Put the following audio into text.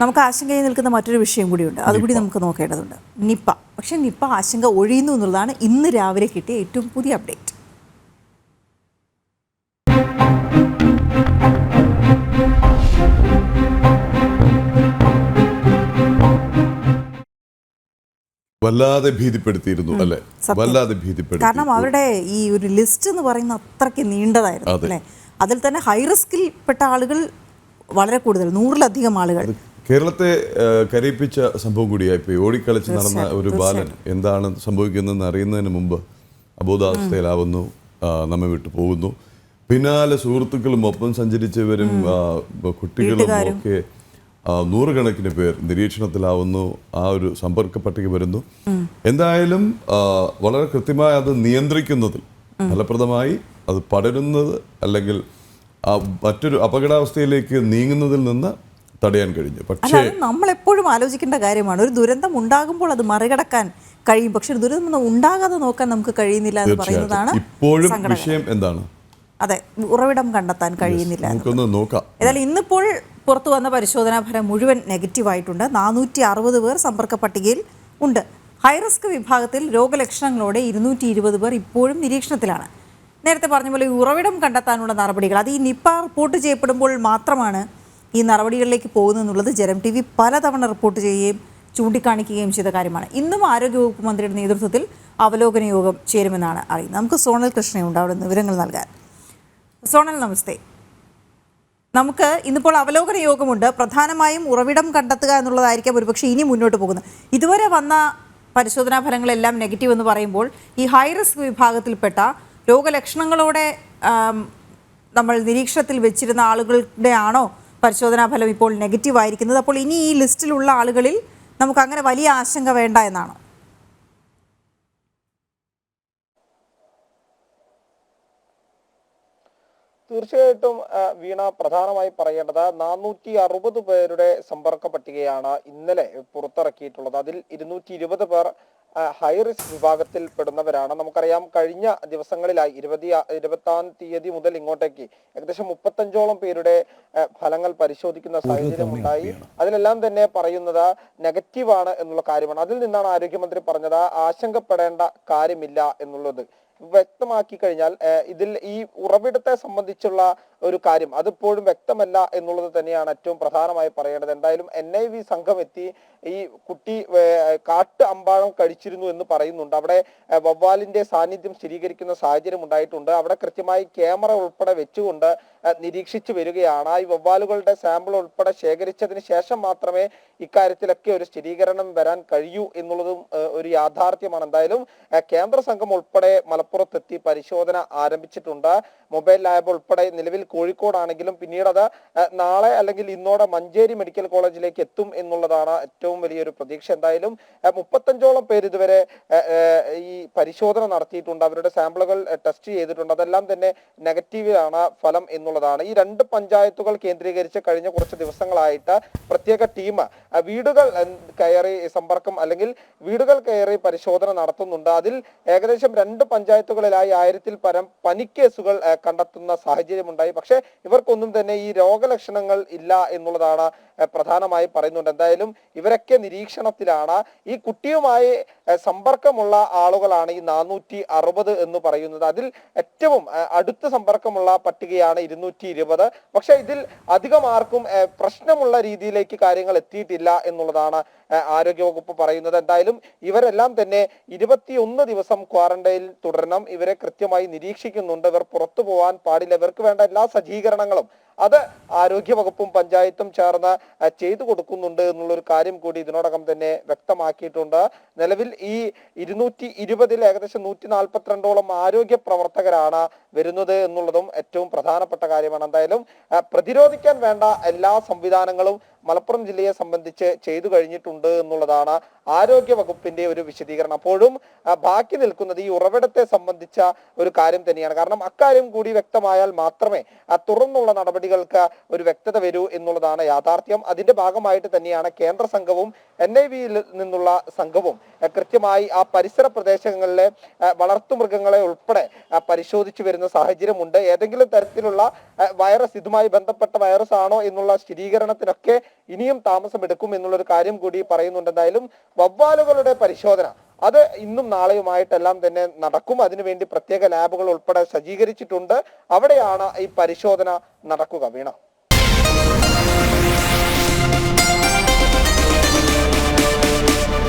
നമുക്ക് ആശങ്കയിൽ നിൽക്കുന്ന മറ്റൊരു വിഷയം കൂടിയുണ്ട്. അതുകൂടി നമുക്ക് നോക്കേണ്ടതുണ്ട്. നിപ്പ. പക്ഷെ നിപ്പ ആശങ്ക ഒഴിയുന്നു എന്നുള്ളതാണ് ഇന്ന് രാവിലെ കിട്ടിയ ഏറ്റവും പുതിയ അപ്ഡേറ്റ്. വല്ലാതെ ഭീതിപ്പെടുത്തിയിരുന്നു അല്ലെ? വല്ലാതെ ഭീതിപ്പെടുത്തി കാരണം അവരുടെ ഈ ഒരു ലിസ്റ്റ് എന്ന് പറയുന്ന അത്രയ്ക്ക് നീണ്ടതായിരുന്നു അല്ലെ അല്ലേ? അതിൽ തന്നെ ഹൈ റിസ്കിൽ പെട്ട ആളുകൾ വളരെ കൂടുതൽ നൂറിലധികം ആളുകൾ. കേരളത്തെ കരയിപ്പിച്ച സംഭവം കൂടിയായി. ഇപ്പോൾ ഓടിക്കളിച്ച് നടന്ന ഒരു ബാലൻ എന്താണ് സംഭവിക്കുന്നതെന്ന് അറിയുന്നതിന് മുമ്പ് അബോധാവസ്ഥയിലാവുന്നു നമ്മെ വിട്ടു പോകുന്നു. പിന്നാലെ സുഹൃത്തുക്കളും ഒപ്പം സഞ്ചരിച്ചവരും കുട്ടികളും ഒക്കെ നൂറുകണക്കിന് പേർ നിരീക്ഷണത്തിലാവുന്നു ആ ഒരു സമ്പർക്ക പട്ടിക വരുന്നു. എന്തായാലും വളരെ കൃത്യമായി അത് നിയന്ത്രിക്കുന്നതിൽ ഫലപ്രദമായി അത് പടരുന്നത് അല്ലെങ്കിൽ മറ്റൊരു അപകടാവസ്ഥയിലേക്ക് നീങ്ങുന്നതിൽ നിന്ന് തടയാൻ കഴിഞ്ഞു. പക്ഷേ നമ്മളെപ്പോഴും നമ്മൾ എപ്പോഴും ആലോചിക്കേണ്ട കാര്യമാണ്. ഒരു ദുരന്തം ഉണ്ടാകുമ്പോൾ അത് മറികടക്കാൻ കഴിയും. പക്ഷെ ഒരു ദുരന്തം ഉണ്ടാകാതെ നോക്കാൻ നമുക്ക് കഴിയുന്നില്ല എന്ന് പറയുന്നതാണ് ഇപ്പോഴും വിഷയം എന്താണ്? അതെ ഉറവിടം കണ്ടെത്താൻ കഴിയുന്നില്ല ഏതായാലും ഇന്നിപ്പോൾ പുറത്തു വന്ന പരിശോധനാ ഫലം മുഴുവൻ നെഗറ്റീവായിട്ടുണ്ട്. നാനൂറ്റി അറുപത് പേർ സമ്പർക്ക പട്ടികയിൽ ഉണ്ട്. ഹൈറിസ്ക് വിഭാഗത്തിൽ രോഗലക്ഷണങ്ങളോടെ ഇരുന്നൂറ്റി ഇരുപത് പേർ ഇപ്പോഴും നിരീക്ഷണത്തിലാണ്. നേരത്തെ പറഞ്ഞ പോലെ ഈ ഉറവിടം കണ്ടെത്താനുള്ള നടപടികൾ അത് ഈ നിപ്പ റിപ്പോർട്ട് ചെയ്യപ്പെടുമ്പോൾ മാത്രമാണ് ഈ നടപടികളിലേക്ക് പോകുന്നതെന്നുള്ളത് ജനം ടി വി പലതവണ റിപ്പോർട്ട് ചെയ്യുകയും ചൂണ്ടിക്കാണിക്കുകയും ചെയ്ത കാര്യമാണ്. ഇന്നും ആരോഗ്യവകുപ്പ് മന്ത്രിയുടെ നേതൃത്വത്തിൽ അവലോകന യോഗം ചേരുമെന്നാണ് അറിയുന്നത്. നമുക്ക് സോണൽ കൃഷ്ണയുണ്ട്. അവിടെ വിവരങ്ങൾ നൽകാൻ. സോണൽ നമസ്തേ. നമുക്ക് ഇന്നിപ്പോൾ അവലോകന യോഗമുണ്ട്. പ്രധാനമായും ഉറവിടം കണ്ടെത്തുക എന്നുള്ളതായിരിക്കാം ഒരുപക്ഷെ ഇനി മുന്നോട്ട് പോകുന്നത്. ഇതുവരെ വന്ന പരിശോധനാ ഫലങ്ങളെല്ലാം നെഗറ്റീവ് എന്ന് പറയുമ്പോൾ ഈ ഹൈ റിസ്ക് വിഭാഗത്തിൽപ്പെട്ട രോഗലക്ഷണങ്ങളോടെ നമ്മൾ നിരീക്ഷണത്തിൽ വെച്ചിരുന്ന ആളുകളുടെ ആണോ പരിശോധനാ ഫലം ഇപ്പോൾ നെഗറ്റീവ് ആയിരിക്കുന്നത്. അപ്പോൾ ഇനി ഈ ലിസ്റ്റിലുള്ള ആളുകളിൽ നമുക്ക് അങ്ങനെ വലിയ ആശങ്ക വേണ്ട എന്നാണ്? തീർച്ചയായിട്ടും വീണ പ്രധാനമായി പറയേണ്ടത് നാനൂറ്റി അറുപത് പേരുടെ സമ്പർക്ക പട്ടികയാണ് ഇന്നലെ പുറത്തിറക്കിയിട്ടുള്ളത്. അതിൽ ഇരുന്നൂറ്റി ഇരുപത് പേർ ഹൈ റിസ്ക് വിഭാഗത്തിൽ പെടുന്നവരാണ്. നമുക്കറിയാം കഴിഞ്ഞ ദിവസങ്ങളിലായി ഇരുപതി ഇരുപത്താം തീയതി മുതൽ ഇങ്ങോട്ടേക്ക് ഏകദേശം മുപ്പത്തഞ്ചോളം പേരുടെ ഫലങ്ങൾ പരിശോധിക്കുന്ന സാഹചര്യം ഉണ്ടായി. അതിലെല്ലാം തന്നെ പറയുന്നത് നെഗറ്റീവാണ് എന്നുള്ള കാര്യമാണ്. അതിൽ നിന്നാണ് ആരോഗ്യമന്ത്രി പറഞ്ഞത് ആശങ്കപ്പെടേണ്ട കാര്യമില്ല എന്നുള്ളത്. വ്യക്തമാക്കി കഴിഞ്ഞാൽ ഇതിൽ ഈ ഉറവിടത്തെ സംബന്ധിച്ചുള്ള ഒരു കാര്യം. അതിപ്പോഴും വ്യക്തമല്ല എന്നുള്ളത് തന്നെയാണ് ഏറ്റവും പ്രധാനമായി പറയേണ്ടത്. എന്തായാലും എൻ ഐ വി സംഘം എത്തി ഈ കുട്ടി കാട്ട് അമ്പാഴം കഴിച്ചിരുന്നു എന്ന് പറയുന്നുണ്ട്. അവിടെ വവ്വാലിന്റെ സാന്നിധ്യം സ്ഥിരീകരിക്കുന്ന സാഹചര്യം ഉണ്ടായിട്ടുണ്ട്. അവിടെ കൃത്യമായി ക്യാമറ ഉൾപ്പെടെ വെച്ചുകൊണ്ട് നിരീക്ഷിച്ചു വരികയാണ്. ഈ വവ്വാലുകളുടെ സാമ്പിൾ ഉൾപ്പെടെ ശേഖരിച്ചതിന് ശേഷം മാത്രമേ ഇക്കാര്യത്തിലൊക്കെ ഒരു സ്ഥിരീകരണം വരാൻ കഴിയൂ എന്നുള്ളതും ഒരു യാഥാർത്ഥ്യമാണ്. എന്തായാലും കേന്ദ്ര സംഘം ഉൾപ്പെടെ മലപ്പുറത്തെത്തി പരിശോധന ആരംഭിച്ചിട്ടുണ്ട്. മൊബൈൽ ലാബ് ഉൾപ്പെടെ നിലവിൽ കോഴിക്കോടാണെങ്കിലും പിന്നീട് അത് നാളെ അല്ലെങ്കിൽ ഇന്നോടെ മഞ്ചേരി മെഡിക്കൽ കോളേജിലേക്ക് എത്തും എന്നുള്ളതാണ് ഏറ്റവും വലിയൊരു പ്രതീക്ഷ. എന്തായാലും മുപ്പത്തഞ്ചോളം പേര് ഇതുവരെ ഈ പരിശോധന നടത്തിയിട്ടുണ്ട്. അവരുടെ സാമ്പിളുകൾ ടെസ്റ്റ് ചെയ്തിട്ടുണ്ട്. അതെല്ലാം തന്നെ നെഗറ്റീവിലാണ് ഫലം എന്നുള്ളതാണ്. ഈ രണ്ട് പഞ്ചായത്തുകൾ കേന്ദ്രീകരിച്ച് കഴിഞ്ഞ കുറച്ച് ദിവസങ്ങളായിട്ട് പ്രത്യേക ടീം വീടുകൾ കയറി സമ്പർക്കം അല്ലെങ്കിൽ വീടുകൾ കയറി പരിശോധന നടത്തുന്നുണ്ട്. അതിൽ ഏകദേശം രണ്ട് പഞ്ചായത്തുകളിലായി ആയിരത്തിൽ പരം പനിക്കേസുകൾ കണ്ടെത്തുന്ന സാഹചര്യമുണ്ടായി. പക്ഷേ ഇവർക്കൊന്നും തന്നെ ഈ രോഗലക്ഷണങ്ങൾ ഇല്ല എന്നുള്ളതാണ് പ്രധാനമായി പറയുന്നുണ്ട്. എന്തായാലും ഇവരൊക്കെ നിരീക്ഷണത്തിലാണ് ഈ കുട്ടിയുമായി സമ്പർക്കമുള്ള ആളുകളാണ് ഈ നാനൂറ്റി അറുപത് എന്ന് പറയുന്നത്. അതിൽ ഏറ്റവും അടുത്ത സമ്പർക്കമുള്ള പട്ടികയാണ് ഇരുന്നൂറ്റി ഇരുപത്. പക്ഷെ ഇതിൽ അധികം ആർക്കും പ്രശ്നമുള്ള രീതിയിലേക്ക് കാര്യങ്ങൾ എത്തിയിട്ടില്ല എന്നുള്ളതാണ് ആരോഗ്യവകുപ്പ് പറയുന്നത്. എന്തായാലും ഇവരെല്ലാം തന്നെ ഇരുപത്തിയൊന്ന് ദിവസം ക്വാറന്റൈനിൽ തുടരണം. ഇവരെ കൃത്യമായി നിരീക്ഷിക്കുന്നുണ്ട്. ഇവർ പുറത്തു പോകാൻ പാടില്ല. ഇവർക്ക് വേണ്ട എല്ലാ സജ്ജീകരണങ്ങളും അത് ആരോഗ്യവകുപ്പും പഞ്ചായത്തും ചേർന്ന് ചെയ്തു കൊടുക്കുന്നുണ്ട് എന്നുള്ളൊരു കാര്യം കൂടി ഇതിനോടകം തന്നെ വ്യക്തമാക്കിയിട്ടുണ്ട്. നിലവിൽ ഈ ഇരുന്നൂറ്റി ഇരുപതിൽ ഏകദേശം നൂറ്റി നാൽപ്പത്തിരണ്ടോളം ആരോഗ്യ പ്രവർത്തകരാണ് വരുന്നത് എന്നുള്ളതും ഏറ്റവും പ്രധാനപ്പെട്ട കാര്യമാണ്. എന്തായാലും പ്രതിരോധിക്കാൻ വേണ്ട എല്ലാ സംവിധാനങ്ങളും മലപ്പുറം ജില്ലയെ സംബന്ധിച്ച് ചെയ്തു കഴിഞ്ഞിട്ടുണ്ട് എന്നുള്ളതാണ് ആരോഗ്യ വകുപ്പിന്റെ ഒരു വിശദീകരണം. അപ്പോഴും ബാക്കി നിൽക്കുന്നത് ഈ ഉറവിടത്തെ സംബന്ധിച്ച ഒരു കാര്യം തന്നെയാണ്. കാരണം അക്കാര്യം കൂടി വ്യക്തമായാൽ മാത്രമേ തുറന്നുള്ള നടപടികൾക്ക് ഒരു വ്യക്തത വരൂ എന്നുള്ളതാണ് യാഥാർത്ഥ്യം. അതിന്റെ ഭാഗമായിട്ട് തന്നെയാണ് കേന്ദ്ര സംഘവും എൻ ഐ വിയിൽ നിന്നുള്ള സംഘവും കൃത്യമായി ആ പരിസര പ്രദേശങ്ങളിലെ വളർത്തുമൃഗങ്ങളെ ഉൾപ്പെടെ പരിശോധിച്ചു വരുന്ന സാഹചര്യമുണ്ട്. ഏതെങ്കിലും തരത്തിലുള്ള വൈറസ് ഇതുമായി ബന്ധപ്പെട്ട വൈറസ് ആണോ എന്നുള്ള സ്ഥിരീകരണത്തിനൊക്കെ ഇനിയും താമസമെടുക്കും എന്നുള്ളൊരു കാര്യം കൂടി പറയുന്നുണ്ട്. വവ്വാലുകളുടെ പരിശോധന അത് ഇന്നും നാളെയുമായിട്ടെല്ലാം തന്നെ നടക്കും. അതിനുവേണ്ടി പ്രത്യേക ലാബുകൾ ഉൾപ്പെടെ സജ്ജീകരിച്ചിട്ടുണ്ട്. അവിടെയാണ് ഈ പരിശോധന നടക്കുക വീണ.